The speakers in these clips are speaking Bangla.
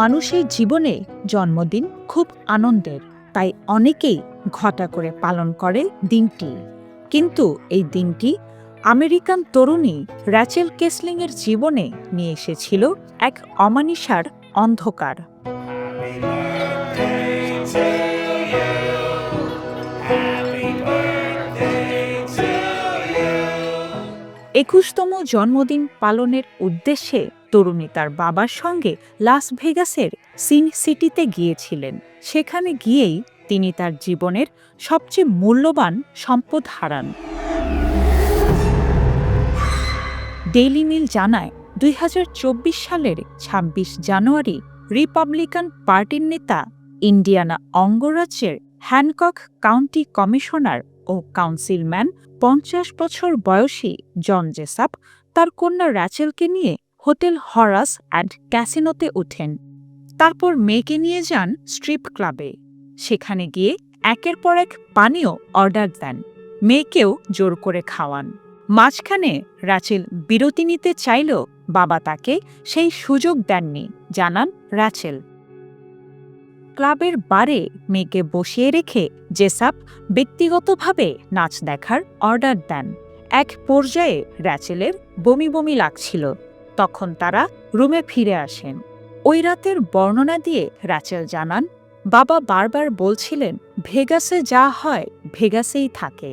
মানুষের জীবনে জন্মদিন খুব আনন্দের, তাই অনেকেই ঘটা করে পালন করে দিনটি। কিন্তু এই দিনটি আমেরিকান তরুণী র্যাচেল কেসলিংয়ের জীবনে নিয়ে এসেছিল এক অমানিসার অন্ধকার। একুশতম জন্মদিন পালনের উদ্দেশ্যে তরুণী তার বাবার সঙ্গে লাস ভেগাসের সিন সিটিতে গিয়েছিলেন। সেখানে গিয়েই তিনি তার জীবনের সবচেয়ে মূল্যবান সম্পদ হারান। ডেইলি মিল জানায়, দুই হাজার চব্বিশ সালের ২৬ জানুয়ারি রিপাবলিকান পার্টির নেতা ইন্ডিয়ানা অঙ্গরাজ্যের হ্যানকক কাউন্টি কমিশনার ও কাউন্সিলম্যান পঞ্চাশ বছর বয়সী জন জেসাপ তার কন্যা র্যাচেলকে নিয়ে হোটেল হরাস অ্যান্ড ক্যাসিনোতে ওঠেন। তারপর মেয়েকে নিয়ে যান স্ট্রিপ ক্লাবে। সেখানে গিয়ে একের পর এক পানীয় অর্ডার দেন। মেয়েকেও জোর করে খাওয়ান। মাঝখানে রাচেল বিরতি নিতে চাইলেও বাবা তাকে সেই সুযোগ দেননি, জানান র্যাচেল ক্লাবের বারে মেয়েকে বসিয়ে রেখে জেসাপ ব্যক্তিগতভাবে নাচ দেখার অর্ডার দেন। এক পর্যায়ে র্যাচেলের বমি বমি লাগছিল। তখন তারা রুমে ফিরে আসেন। ওই রাতের বর্ণনা দিয়ে রাচেল জানান, বাবা বারবার বলছিলেন, ভেগাসে যা হয়, ভেগাসেই থাকে।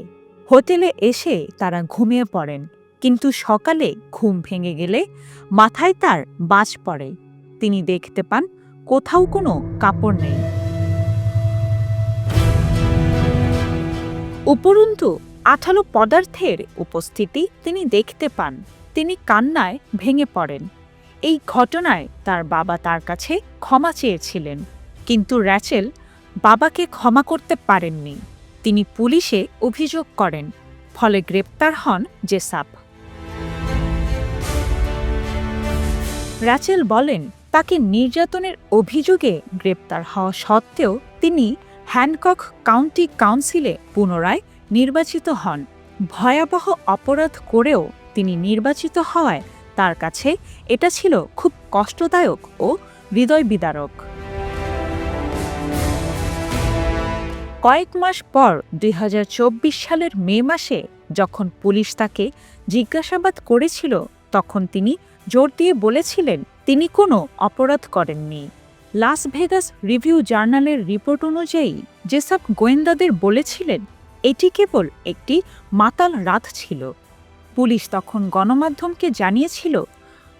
হোটেলে এসে তারা ঘুমিয়ে পড়েন, কিন্তু সকালে ঘুম ভেঙে গেলে মাথায় তার বাজ পড়ে। তিনি দেখতে পান, কোথাও কোনো কাপড় নেই। উপরন্তু, আঠালো পদার্থের উপস্থিতি তিনি দেখতে পান। তিনি কান্নায় ভেঙে পড়েন। এই ঘটনায় তার বাবা তার কাছে ক্ষমা চেয়েছিলেন। কিন্তু র্যাচেল বাবাকে ক্ষমা করতে পারেননি। তিনি পুলিশে অভিযোগ করেন, ফলে গ্রেপ্তার হন জেসাপ। র্যাচেল বলেন, তাকে নির্যাতনের অভিযোগে গ্রেপ্তার হওয়া সত্ত্বেও তিনি হ্যানকক কাউন্টি কাউন্সিলে পুনরায় নির্বাচিত হন। ভয়াবহ অপরাধ করেও তিনি নির্বাচিত হওয়ায় তার কাছে এটা ছিল খুব কষ্টদায়ক ও হৃদয় বিদারক কয়েক মাস পর দুই হাজার চব্বিশ সালের মে মাসে যখন পুলিশ তাকে জিজ্ঞাসাবাদ করেছিল, তখন তিনি জোর দিয়ে বলেছিলেন, তিনি কোনো অপরাধ করেননি। লাস ভেগাস রিভিউ জার্নালের রিপোর্ট অনুযায়ী, যেসব গোয়েন্দাদের বলেছিলেন, এটি কেবল একটি মাতাল রাত ছিল। পুলিশ তখন গণমাধ্যমকে জানিয়েছিল,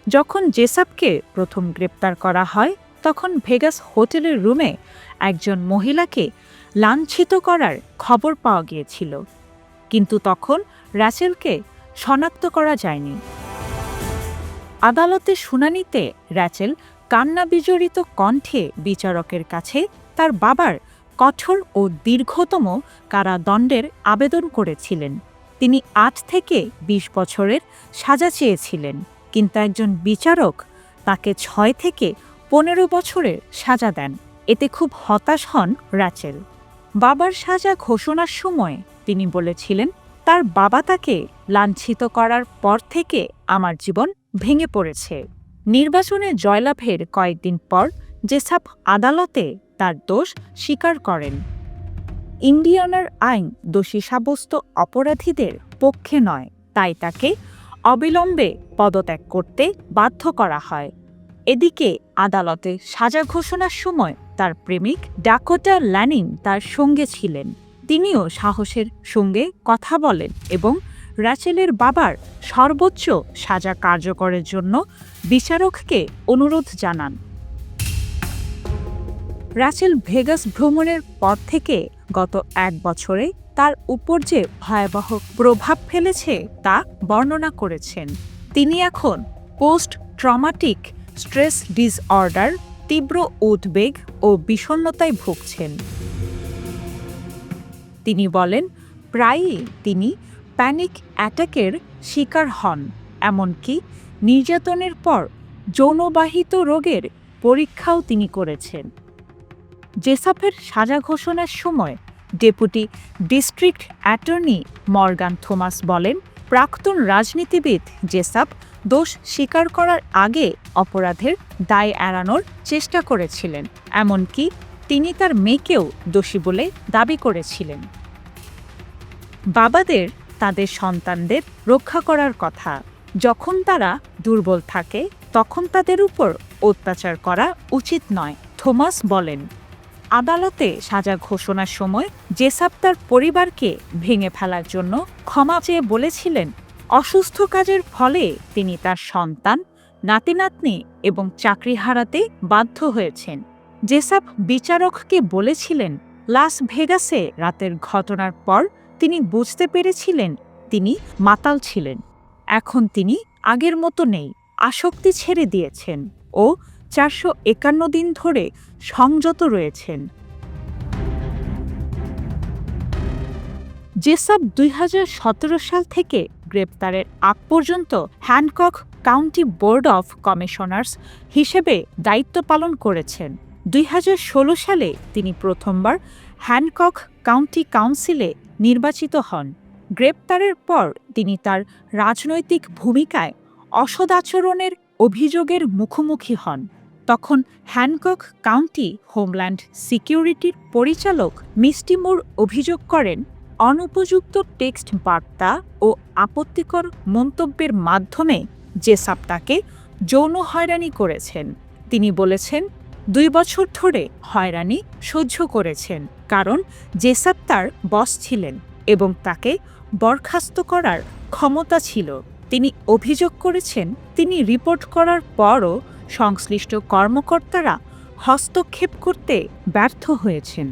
যখন জেসাবকে প্রথম গ্রেপ্তার করা হয়, তখন ভেগাস হোটেলের রুমে একজন মহিলাকে লাঞ্ছিত করার খবর পাওয়া গিয়েছিল। কিন্তু তখন র্যাচেলকে শনাক্ত করা যায়নি। আদালতে শুনানিতে র্যাচেল কান্না বিজড়িত কণ্ঠে বিচারকের কাছে তার বাবার কঠোর ও দীর্ঘতম কারাদণ্ডের আবেদন করেছিলেন। তিনি আট থেকে ২০ বছরের সাজা চেয়েছিলেন, কিন্তু একজন বিচারক তাকে ছয় থেকে পনেরো বছরের সাজা দেন। এতে খুব হতাশ হন র্যাচেল। বাবার সাজা ঘোষণার সময় তিনি বলেছিলেন, তার বাবা তাকে লাঞ্ছিত করার পর থেকে আমার জীবন ভেঙে পড়েছে। নির্বাচনে জয়লাভের কয়েকদিন পর জেসাপ আদালতে তার দোষ স্বীকার করেন। ইন্ডিয়ানার আইন দোষী সাব্যস্ত অপরাধীদের পক্ষে নয়, তাই তাকে অবিলম্বে পদত্যাগ করতে বাধ্য করা হয়। এদিকে আদালতে সাজা ঘোষণার সময় তার প্রেমিক ডাকোটা ল্যানিং তার সঙ্গে ছিলেন। তিনিও সাহসের সঙ্গে কথা বলেন এবং র্যাচেলের বাবার সর্বোচ্চ সাজা কার্যকরের জন্য বিচারককে অনুরোধ জানান। র্যাচেল ভেগাস ভ্রমণের পর থেকে গত এক বছরে তার উপর যে ভয়াবহ প্রভাব ফেলেছে তা বর্ণনা করেছেন। তিনি এখন পোস্ট ট্রমাটিক স্ট্রেস ডিসঅর্ডার, তীব্র উদ্বেগ ও বিষণ্ণতায় ভুগছেন। তিনি বলেন, প্রায়ই তিনি প্যানিক অ্যাটাকের শিকার হন, এমনকি নির্যাতনের পর যৌনবাহিত রোগের পরীক্ষাও তিনি করেছেন। জেসাফের সাজা ঘোষণার সময় deputy district attorney Morgan Thomas বলেন, প্রাক্তন রাজনীতিবিদ জেসাপ দোষ স্বীকার করার আগে অপরাধের দায় এড়ানোর চেষ্টা করেছিলেন, এমনকি তিনি তার মেয়েকেও দোষী বলে দাবি করেছিলেন। বাবাদের, তাদের সন্তানদের রক্ষা করার কথা। যখন তারা দুর্বল থাকে, তখন তাদের উপর অত্যাচার করা উচিত নয় থমাস বলেন। আদালতে সাজা ঘোষণার সময় জেসাপ তার পরিবারকে ভেঙে ফেলার জন্য ক্ষমা চেয়ে বলেছিলেন। অসুস্থ কাজের ফলে তিনি তার সন্তান নাতি নাতনি এবং চাকরি হারাতে বাধ্য হয়েছেন। জেসাপ বিচারককে বলেছিলেন, লাস ভেগাসে রাতের ঘটনার পর তিনি বুঝতে পেরেছিলেন তিনি মাতাল ছিলেন। এখন তিনি আগের মতো নেই, আসক্তি ছেড়ে দিয়েছেন ও চারশো একান্ন দিন ধরে সংযত রয়েছেন। জেসাব দুই সাল থেকে গ্রেপ্তারের আগ পর্যন্ত Hancock county board of commissioners হিসেবে দায়িত্ব পালন করেছেন। দুই হাজার ষোলো সালে তিনি প্রথমবার হ্যানকক কাউন্টি কাউন্সিলে নির্বাচিত হন। গ্রেপ্তারের পর তিনি তার রাজনৈতিক ভূমিকায় অসদাচরণের অভিযোগের মুখোমুখি হন। তখন হ্যানকক কাউন্টি হোমল্যান্ড সিকিউরিটির পরিচালক মিস্টি মুর অভিযোগ করেন, অনুপযুক্ত টেক্সট বার্তা ও আপত্তিকর মন্তব্যের মাধ্যমে জেসাপ তাকে যৌন হয়রানি করেছেন। তিনি বলেছেন, দুই বছর ধরে হয়রানি সহ্য করেছেন, কারণ জেসাপ তার বস ছিলেন এবং তাকে বরখাস্ত করার ক্ষমতা ছিল। তিনি অভিযোগ করেছেন তিনি রিপোর্ট করার পরও সংশ্লিষ্ট কর্মকর্তারা হস্তক্ষেপ করতে ব্যর্থ হয়েছেন।